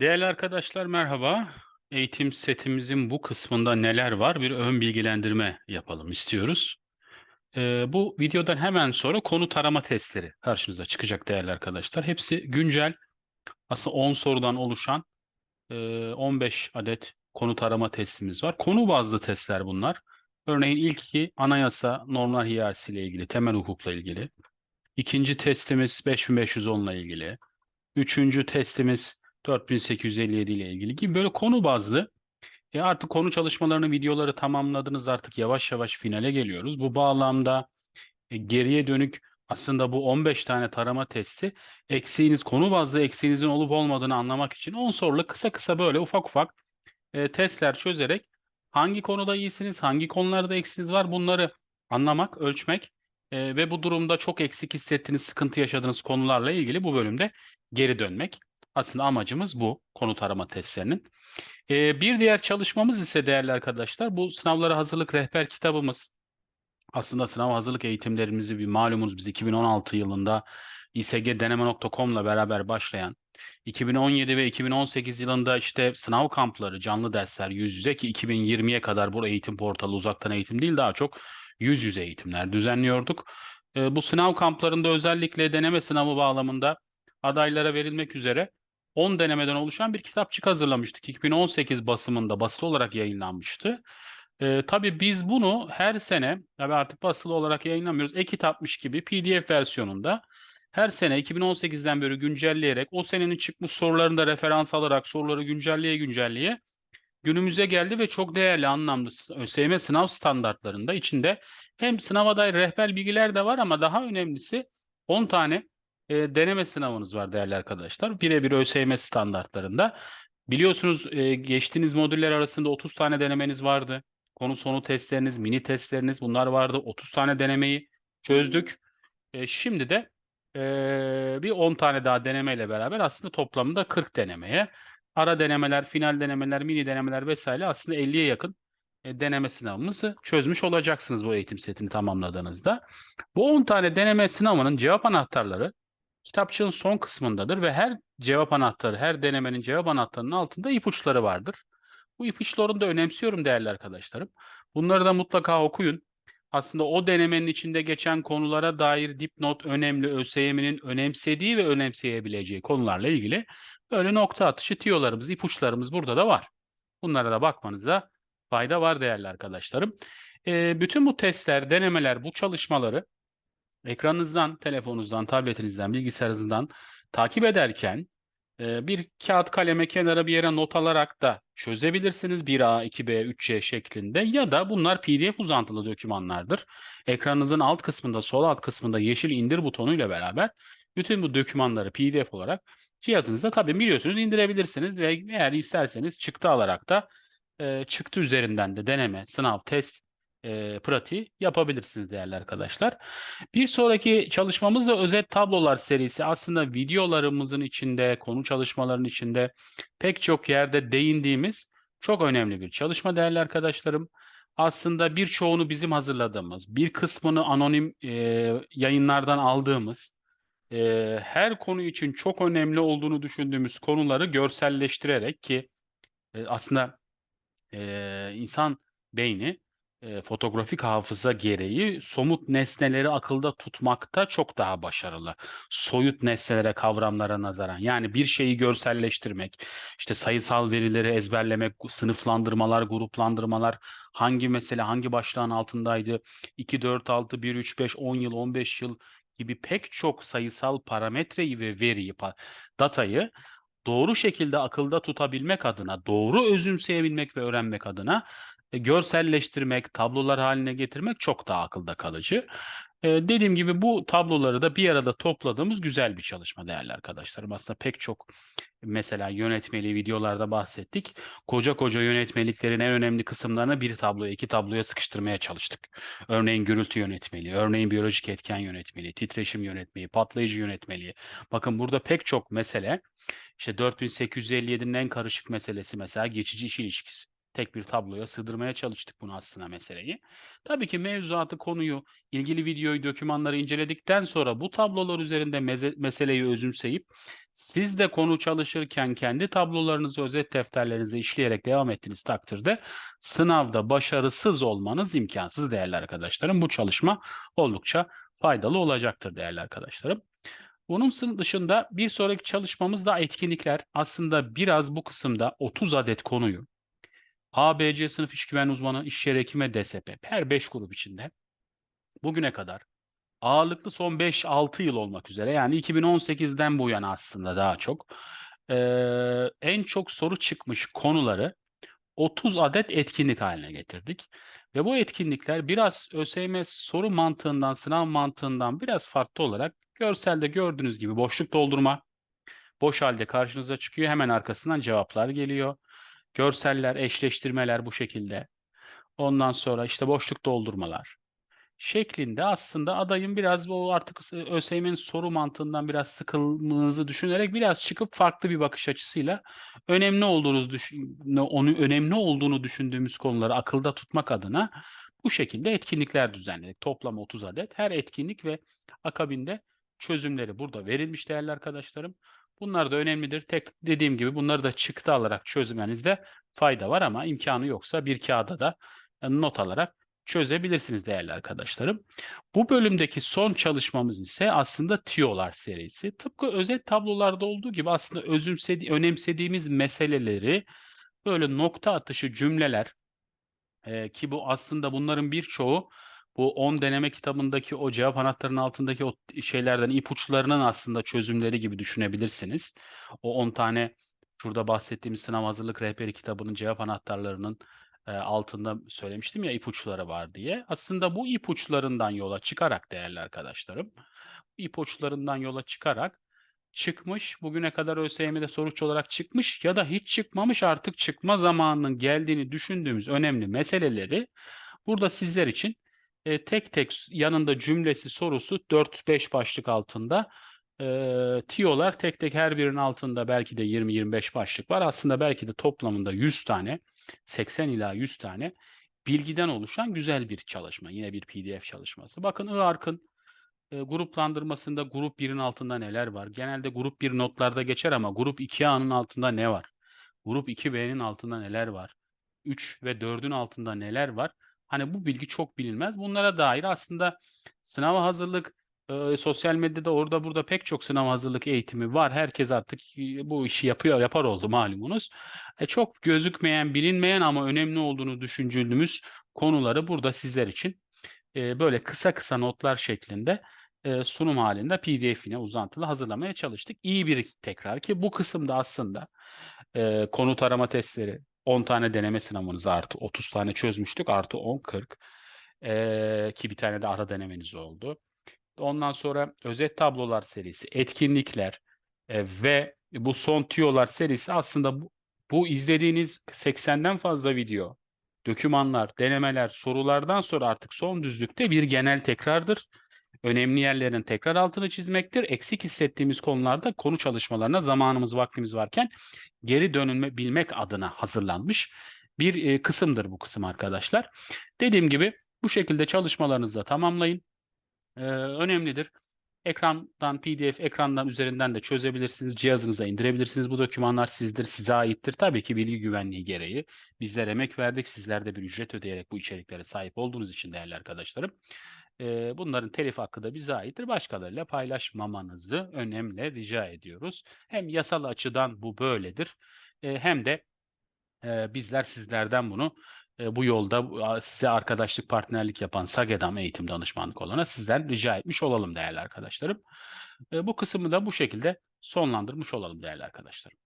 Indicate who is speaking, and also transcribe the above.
Speaker 1: Değerli arkadaşlar merhaba. Eğitim setimizin bu kısmında neler var bir ön bilgilendirme yapalım istiyoruz. Ee, bu videodan hemen sonra konu tarama testleri karşınıza çıkacak değerli arkadaşlar. Hepsi güncel aslında 10 sorudan oluşan e, 15 adet konu tarama testimiz var. Konu bazlı testler bunlar. Örneğin ilk iki anayasa, normlar hiyerarşisi ile ilgili, temel hukukla ilgili. İkinci testimiz 5510 ile ilgili. Üçüncü testimiz 4857 ile ilgili gibi böyle konu bazlı. E artık konu çalışmalarını videoları tamamladınız artık yavaş yavaş finale geliyoruz. Bu bağlamda e, geriye dönük aslında bu 15 tane tarama testi eksiğiniz konu bazlı eksiğinizin olup olmadığını anlamak için 10 soruluk kısa kısa böyle ufak ufak e, testler çözerek hangi konuda iyisiniz, hangi konularda eksiğiniz var bunları anlamak, ölçmek e, ve bu durumda çok eksik hissettiğiniz, sıkıntı yaşadığınız konularla ilgili bu bölümde geri dönmek. Aslında amacımız bu konu tarama testlerinin. Ee, bir diğer çalışmamız ise değerli arkadaşlar bu sınavlara hazırlık rehber kitabımız. Aslında sınav hazırlık eğitimlerimizi bir malumunuz biz 2016 yılında isgdeneme.com'la beraber başlayan 2017 ve 2018 yılında işte sınav kampları, canlı dersler yüz yüze ki 2020'ye kadar bu eğitim portalı uzaktan eğitim değil daha çok yüz yüze eğitimler düzenliyorduk. Ee, bu sınav kamplarında özellikle deneme sınavı bağlamında adaylara verilmek üzere 10 denemeden oluşan bir kitapçık hazırlamıştık. 2018 basımında basılı olarak yayınlanmıştı. Ee, tabii biz bunu her sene, tabii artık basılı olarak yayınlamıyoruz, e-kitapmış gibi PDF versiyonunda her sene 2018'den beri güncelleyerek o senenin çıkmış sorularını da referans alarak soruları güncelleye güncelleye günümüze geldi ve çok değerli anlamda ÖSYM sınav standartlarında içinde hem sınava dair rehber bilgiler de var ama daha önemlisi 10 tane e, deneme sınavınız var değerli arkadaşlar. Birebir ÖSYM standartlarında. Biliyorsunuz e, geçtiğiniz modüller arasında 30 tane denemeniz vardı. Konu sonu testleriniz, mini testleriniz bunlar vardı. 30 tane denemeyi çözdük. E, şimdi de e, bir 10 tane daha denemeyle beraber aslında toplamda 40 denemeye ara denemeler, final denemeler, mini denemeler vesaire aslında 50'ye yakın e, deneme sınavımızı çözmüş olacaksınız bu eğitim setini tamamladığınızda. Bu 10 tane deneme sınavının cevap anahtarları kitapçığın son kısmındadır ve her cevap anahtarı, her denemenin cevap anahtarının altında ipuçları vardır. Bu ipuçlarını da önemsiyorum değerli arkadaşlarım. Bunları da mutlaka okuyun. Aslında o denemenin içinde geçen konulara dair dipnot önemli, ÖSYM'nin önemsediği ve önemseyebileceği konularla ilgili böyle nokta atışı tiyolarımız, ipuçlarımız burada da var. Bunlara da bakmanızda fayda var değerli arkadaşlarım. E, bütün bu testler, denemeler, bu çalışmaları ekranınızdan, telefonunuzdan, tabletinizden, bilgisayarınızdan takip ederken e, bir kağıt kaleme kenara bir yere not alarak da çözebilirsiniz 1A, 2B, 3C şeklinde ya da bunlar PDF uzantılı dokümanlardır. Ekranınızın alt kısmında, sol alt kısmında yeşil indir butonuyla beraber bütün bu dokümanları PDF olarak cihazınızda tabii biliyorsunuz indirebilirsiniz ve eğer isterseniz çıktı alarak da e, çıktı üzerinden de deneme, sınav, test e, pratiği yapabilirsiniz değerli arkadaşlar. Bir sonraki çalışmamız da özet tablolar serisi. Aslında videolarımızın içinde, konu çalışmalarının içinde pek çok yerde değindiğimiz çok önemli bir çalışma değerli arkadaşlarım. Aslında birçoğunu bizim hazırladığımız, bir kısmını anonim e, yayınlardan aldığımız, e, her konu için çok önemli olduğunu düşündüğümüz konuları görselleştirerek ki e, aslında e, insan beyni e, fotoğrafik hafıza gereği somut nesneleri akılda tutmakta çok daha başarılı. Soyut nesnelere, kavramlara nazaran. Yani bir şeyi görselleştirmek, işte sayısal verileri ezberlemek, sınıflandırmalar, gruplandırmalar, hangi mesele hangi başlığın altındaydı, 2, 4, 6, 1, 3, 5, 10 yıl, 15 yıl gibi pek çok sayısal parametreyi ve veriyi, datayı doğru şekilde akılda tutabilmek adına, doğru özümseyebilmek ve öğrenmek adına görselleştirmek, tablolar haline getirmek çok daha akılda kalıcı. E, dediğim gibi bu tabloları da bir arada topladığımız güzel bir çalışma değerli arkadaşlarım. Aslında pek çok mesela yönetmeliği videolarda bahsettik. Koca koca yönetmeliklerin en önemli kısımlarını bir tabloya, iki tabloya sıkıştırmaya çalıştık. Örneğin gürültü yönetmeliği, örneğin biyolojik etken yönetmeliği, titreşim yönetmeliği, patlayıcı yönetmeliği. Bakın burada pek çok mesele işte 4857'nin en karışık meselesi mesela geçici iş ilişkisi. Tek bir tabloya sığdırmaya çalıştık bunu aslında meseleyi. Tabii ki mevzuatı, konuyu, ilgili videoyu, dokümanları inceledikten sonra bu tablolar üzerinde meseleyi özümseyip siz de konu çalışırken kendi tablolarınızı, özet defterlerinizi işleyerek devam ettiğiniz takdirde sınavda başarısız olmanız imkansız değerli arkadaşlarım. Bu çalışma oldukça faydalı olacaktır değerli arkadaşlarım. Bunun dışında bir sonraki çalışmamız da etkinlikler. Aslında biraz bu kısımda 30 adet konuyu A, B, C sınıf iş güven uzmanı, iş yeri hekimi DSP her 5 grup içinde bugüne kadar ağırlıklı son 5-6 yıl olmak üzere yani 2018'den bu yana aslında daha çok eee, en çok soru çıkmış konuları 30 adet etkinlik haline getirdik. Ve bu etkinlikler biraz ÖSYM soru mantığından, sınav mantığından biraz farklı olarak görselde gördüğünüz gibi boşluk doldurma, boş halde karşınıza çıkıyor. Hemen arkasından cevaplar geliyor. Görseller, eşleştirmeler bu şekilde. Ondan sonra işte boşluk doldurmalar şeklinde aslında adayın biraz o artık ÖSYM'nin soru mantığından biraz sıkıldığınızı düşünerek biraz çıkıp farklı bir bakış açısıyla önemli olduğunuz düşün, onu önemli olduğunu düşündüğümüz konuları akılda tutmak adına bu şekilde etkinlikler düzenledik. Toplam 30 adet. Her etkinlik ve akabinde çözümleri burada verilmiş değerli arkadaşlarım. Bunlar da önemlidir. Tek dediğim gibi bunları da çıktı alarak çözmenizde fayda var ama imkanı yoksa bir kağıda da e, not alarak çözebilirsiniz değerli arkadaşlarım. Bu bölümdeki son çalışmamız ise aslında tiyolar serisi. Tıpkı özet tablolarda olduğu gibi aslında özümsedi, önemsediğimiz meseleleri böyle nokta atışı cümleler e, ki bu aslında bunların birçoğu bu 10 deneme kitabındaki o cevap anahtarının altındaki o şeylerden ipuçlarının aslında çözümleri gibi düşünebilirsiniz. O 10 tane şurada bahsettiğimiz sınav hazırlık rehberi kitabının cevap anahtarlarının e, altında söylemiştim ya ipuçları var diye. Aslında bu ipuçlarından yola çıkarak değerli arkadaşlarım, ipuçlarından yola çıkarak çıkmış, bugüne kadar ÖSYM'de sonuç olarak çıkmış ya da hiç çıkmamış artık çıkma zamanının geldiğini düşündüğümüz önemli meseleleri burada sizler için e, tek tek yanında cümlesi sorusu 4-5 başlık altında e, tiyolar tek tek her birinin altında belki de 20-25 başlık var. Aslında belki de toplamında 100 tane 80 ila 100 tane bilgiden oluşan güzel bir çalışma. Yine bir PDF çalışması. Bakın IARC'ın e, gruplandırmasında grup 1'in altında neler var? Genelde grup 1 notlarda geçer ama grup 2A'nın altında ne var? Grup 2B'nin altında neler var? 3 ve 4'ün altında neler var? Hani bu bilgi çok bilinmez. Bunlara dair aslında sınava hazırlık, e, sosyal medyada orada burada pek çok sınav hazırlık eğitimi var. Herkes artık bu işi yapıyor, yapar oldu malumunuz. E, çok gözükmeyen, bilinmeyen ama önemli olduğunu düşündüğümüz konuları burada sizler için e, böyle kısa kısa notlar şeklinde e, sunum halinde PDF'ine uzantılı hazırlamaya çalıştık. İyi bir tekrar ki bu kısımda aslında e, konu tarama testleri 10 tane deneme sınavınız artı 30 tane çözmüştük artı 10 40 e, ki bir tane de ara denemeniz oldu. Ondan sonra özet tablolar serisi, etkinlikler e, ve bu son tiyolar serisi aslında bu, bu izlediğiniz 80'den fazla video, dokümanlar, denemeler, sorulardan sonra artık son düzlükte bir genel tekrardır. Önemli yerlerin tekrar altını çizmektir. Eksik hissettiğimiz konularda konu çalışmalarına zamanımız, vaktimiz varken geri dönülme adına hazırlanmış bir e, kısımdır bu kısım arkadaşlar. Dediğim gibi bu şekilde çalışmalarınızı da tamamlayın. Ee, önemlidir. Ekrandan PDF ekrandan üzerinden de çözebilirsiniz. Cihazınıza indirebilirsiniz. Bu dokümanlar sizdir, size aittir. Tabii ki bilgi güvenliği gereği. Bizler emek verdik. Sizler de bir ücret ödeyerek bu içeriklere sahip olduğunuz için değerli arkadaşlarım. Ee, bunların telif hakkı da bize aittir. Başkalarıyla paylaşmamanızı önemli rica ediyoruz. Hem yasal açıdan bu böyledir. Ee, hem de e, bizler sizlerden bunu e, bu yolda size arkadaşlık partnerlik yapan Sagedam eğitim danışmanlık olana sizden rica etmiş olalım değerli arkadaşlarım. E, bu kısmı da bu şekilde sonlandırmış olalım değerli arkadaşlarım.